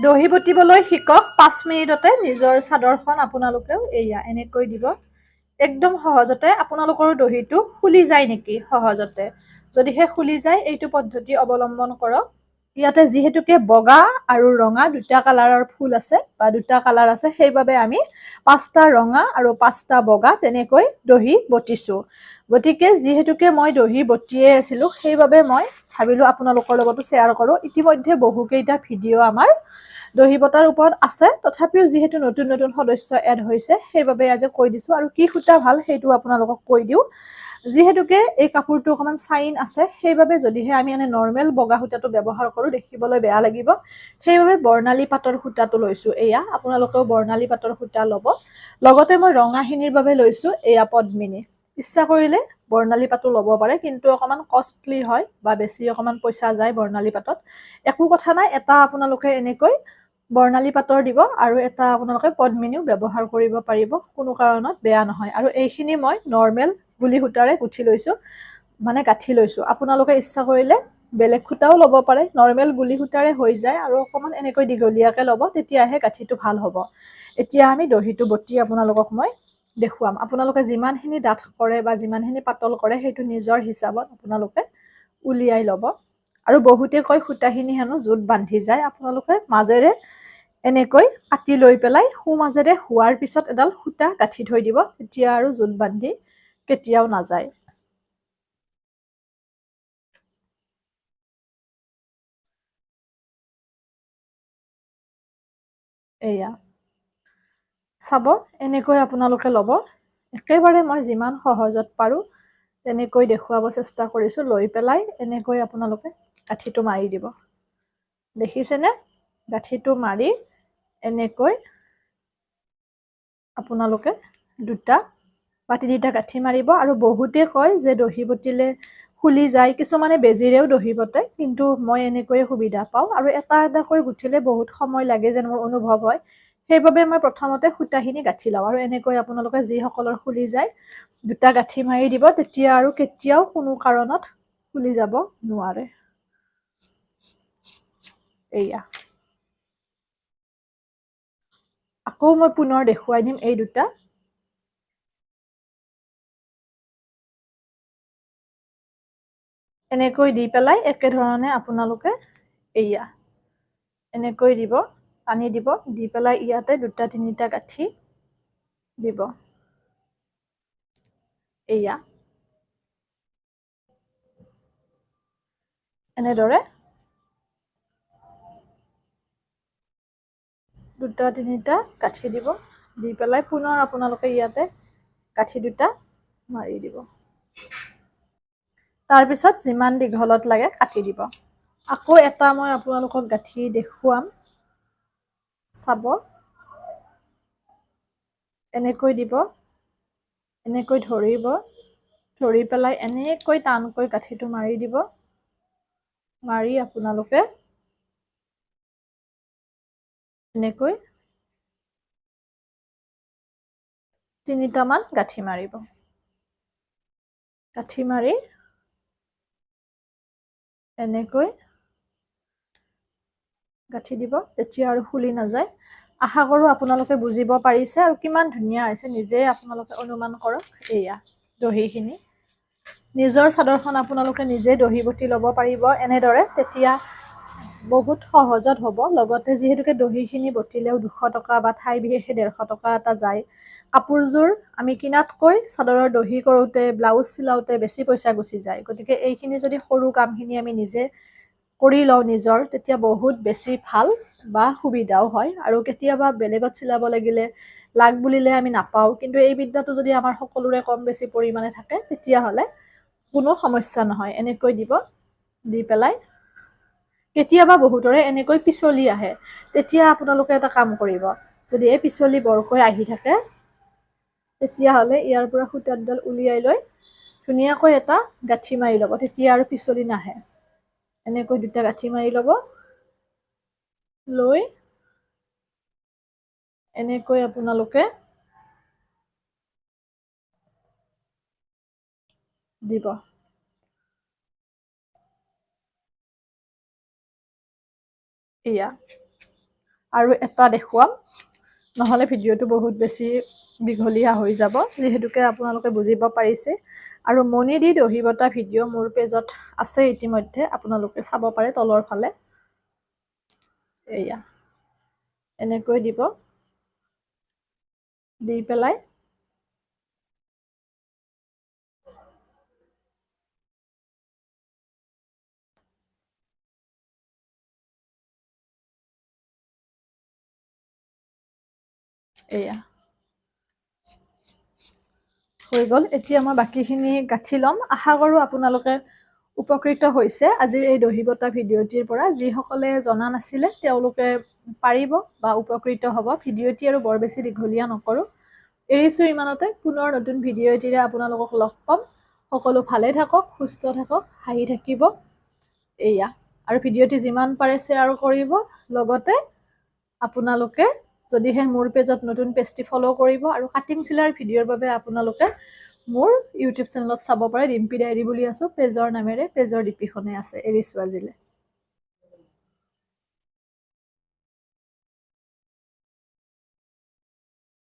দহি বটিবলৈ শিকক পাঁচ মিনিটতে নিজৰ চাদৰখন আপোনালোকেও এয়া এনেকৈ দিব। একদম সহজতে আপোনালোকৰ দহিটো খুলি যায় নেকি? সহজতে। যদিহে খুলি যায় এইটো পদ্ধতি অৱলম্বন কৰক। ইয়াতে যিহেতুকে বগা আৰু ৰঙা দুটা কালাৰৰ ফুল আছে বা দুটা কালাৰ আছে সেইবাবে আমি পাঁচটা ৰঙা আৰু পাঁচটা বগা তেনেকৈ দহি বটিছো। গতিকে যিহেতুকে মই দহি বটিয়ে আছিলো সেইবাবে মই ভাবিলো আপোনালোকৰ লগতো শ্বেয়াৰ কৰোঁ। ইতিমধ্যে বহুকেইটা ভিডিঅ' আমাৰ দহি বটাৰ ওপৰত আছে। তথাপিও যিহেতু নতুন নতুন সদস্য এড হৈছে সেইবাবে আজি কৈ দিছোঁ। আৰু কি সূতা ভাল সেইটো আপোনালোকক কৈ দিওঁ। যিহেতুকে এই কাপোৰটো অকণমান চাইন আছে সেইবাবে যদিহে আমি এনে নৰ্মেল বগা সূতাটো ব্যৱহাৰ কৰোঁ দেখিবলৈ বেয়া লাগিব। সেইবাবে বৰ্ণালী পাতৰ সূতাটো লৈছোঁ। এয়া আপোনালোকেও বৰ্ণালী পাতৰ সূতা ল'ব। লগতে মই ৰঙাখিনিৰ বাবে লৈছোঁ এয়া পদ্মিনী। ইচ্ছা কৰিলে বৰ্ণালী পাতো ল'ব পাৰে কিন্তু অকণমান কষ্টলি হয় বা বেছি অকণমান পইচা যায় বৰ্ণালী পাতত। একো কথা নাই এটা আপোনালোকে এনেকৈ বৰ্ণালী পাতৰ দিব আৰু এটা আপোনালোকে পদ্মিনীও ব্যৱহাৰ কৰিব পাৰিব কোনো কাৰণত বেয়া নহয়। আৰু এইখিনি মই নৰ্মেল গুলি সূতাৰে গুঠি লৈছোঁ মানে গাঁঠি লৈছোঁ। আপোনালোকে ইচ্ছা কৰিলে বেলেগ সূতাও ল'ব পাৰে নৰ্মেল গুলি সূতাৰে হৈ যায় আৰু অকণমান এনেকৈ দীঘলীয়াকৈ ল'ব তেতিয়াহে গাঁঠিটো ভাল হ'ব। এতিয়া আমি দহিটো বটি আপোনালোকক মই দেখুৱাম। আপোনালোকে যিমানখিনি ডাঠ কৰে বা যিমানখিনি পাতল কৰে সেইটো নিজৰ হিচাপত আপোনালোকে উলিয়াই ল'ব। আৰু বহুতে কয় সূতাখিনি হেনো জোত বান্ধি যায় আপোনালোকে মাজেৰে এনেকৈ কাটি লৈ পেলাই সোঁ মাজেৰে হোৱাৰ পিছত এডাল সূতা গাঁঠি থৈ দিব তেতিয়া আৰু জোত বান্ধি কেতিয়াও নাযায়। এয়া। চাব এনেকৈ আপোনালোকে ল'ব। একেবাৰে মই যিমান সহজত পাৰোঁ তেনেকৈ দেখুৱাব চেষ্টা কৰিছোঁ লৈ পেলাই এনেকৈ আপোনালোকে গাঁঠিটো মাৰি দিব। দেখিছেনে? গাঁঠিটো মাৰি এনেকৈ আপোনালোকে দুটা বা তিনিটা গাঁঠি মাৰিব আৰু বহুতে কয় যে দহি বটিলে খুলি যায় কিছুমানে বেজিৰেও দহি বটে কিন্তু মই এনেকৈয়ে সুবিধা পাওঁ আৰু এটা এটাকৈ গুঠিলে বহুত সময় লাগে যেন মোৰ অনুভৱ হয়। সেইবাবে মই প্ৰথমতে সূতাখিনি গাঁঠি লওঁ। আৰু এনেকৈ আপোনালোকে যিসকলৰ খুলি যায় দুটা গাঁঠি মাৰি দিব তেতিয়া আৰু কেতিয়াও কোনো কাৰণত খুলি যাব নোৱাৰে। এয়া আকৌ মই পুনৰ দেখুৱাই দিম এই দুটা। এনেকৈ দি পেলাই একেধৰণে আপোনালোকে এয়া এনেকৈ দিব। পানী দিব দি পেলাই ইয়াতে দুটা তিনিটা গাঁঠি দিব। এয়া। এনেদৰে দুটা তিনিটা গাঁঠি দিব দি পেলাই পুনৰ আপোনালোকে ইয়াতে গাঁঠি দুটা মাৰি দিব। তাৰপিছত যিমান দীঘলত লাগে কাটি দিব। আকৌ এটা মই আপোনালোকক গাঁঠি দেখুৱাম। চাব। এনেকৈ দিব এনেকৈ ধৰিব ধৰি পেলাই এনেকৈ টানকৈ গাঁঠিটো মাৰি দিব মাৰি আপোনালোকে এনেকৈ তিনিটামান গাঁঠি মাৰিব। গাঁঠি মাৰি এনেকৈ গাঁঠি দিব তেতিয়া আৰু খুলি নাযায়। আশা কৰোঁ আপোনালোকে বুজিব পাৰিছে আৰু কিমান ধুনীয়া হৈছে নিজে আপোনালোকে অনুমান কৰক। এয়া দহিখিনি। নিজৰ চাদৰখন আপোনালোকে নিজে দহি বটি ল'ব পাৰিব এনেদৰে। তেতিয়া বহুত সহজত হ'ব। লগতে যিহেতুকে দহিখিনি বটিলেও দুশ টকা বা ঠাই বিশেষে ডেৰশ টকা এটা যায়। কাপোৰযোৰ আমি কিনাতকৈ চাদৰৰ দহি কৰোঁতে ব্লাউজ চিলাওঁতে বেছি পইচা গুচি যায়। গতিকে এইখিনি যদি সৰু কামখিনি আমি নিজে কৰি লওঁ নিজৰ তেতিয়া বহুত বেছি ভাল বা সুবিধাও হয়। আৰু কেতিয়াবা বেলেগত চিলাব লাগিলে লাগ বুলিলে আমি নাপাওঁ। কিন্তু এই বিদ্যাটো যদি আমাৰ সকলোৰে কম বেছি পৰিমাণে থাকে তেতিয়াহ'লে কোনো সমস্যা নহয়। এনেকৈ দিব দি পেলাই কেতিয়াবা বহুতৰে এনেকৈ পিছলি আহে। তেতিয়া আপোনালোকে এটা কাম কৰিব যদি এই পিছলি বৰকৈ আহি থাকে তেতিয়াহ'লে ইয়াৰ পৰা সূতাৰডাল উলিয়াই লৈ ধুনীয়াকৈ এটা গাঁঠি মাৰি ল'ব। তেতিয়া আৰু পিছলি নাহে। এনেকৈ দুটা গাঁঠি মাৰি ল'ব। লৈ এনেকৈ আপোনালোকে দিব। এয়া। আৰু এটা দেখুৱাম। নহ'লে ভিডিঅ'টো বহুত বেছি দীঘলীয়া হৈ যাব যিহেতুকে আপোনালোকে বুজিব পাৰিছে। আৰু মণি দি দহি বটা ভিডিঅ' মোৰ পেজত আছে ইতিমধ্যে আপোনালোকে চাব পাৰে তলৰ ফালে। এয়া এনেকৈ দিব। দি পেলাই। এয়া। হৈ গ'ল। এতিয়া মই বাকীখিনি গাঁঠি ল'ম। আশা কৰোঁ আপোনালোকে উপকৃত হৈছে। আজিৰ এই দহি বটা ভিডিঅ'টিৰ পৰা। যিসকলে জনা নাছিলে তেওঁলোকে পাৰিব বা উপকৃত হ'ব। ভিডিঅ'টি আৰু বৰ বেছি দীঘলীয়া নকৰোঁ। এৰিছোঁ ইমানতে। পুনৰ নতুন ভিডিঅ' এটিৰে আপোনালোকক লগ পাম। সকলো ভালে থাকক সুস্থ থাকক হাঁহি থাকিব। এয়া। আৰু ভিডিঅ'টি যিমান পাৰে শ্বেয়াৰ কৰিব। লগতে আপোনালোকে যদিহে মোৰ পেজত নতুন পেজটি ফ'ল' কৰিব আৰু কাটিং চিলাইৰ ভিডিঅ'ৰ বাবে আপোনালোকে মোৰ ইউটিউব চেনেলত চাব পাৰে ডিম্পি ডায়েৰী বুলি আছোঁ পেজৰ নামেৰে পেজৰ ডিপিখনে আছে এৰিছোঁ আজিলৈ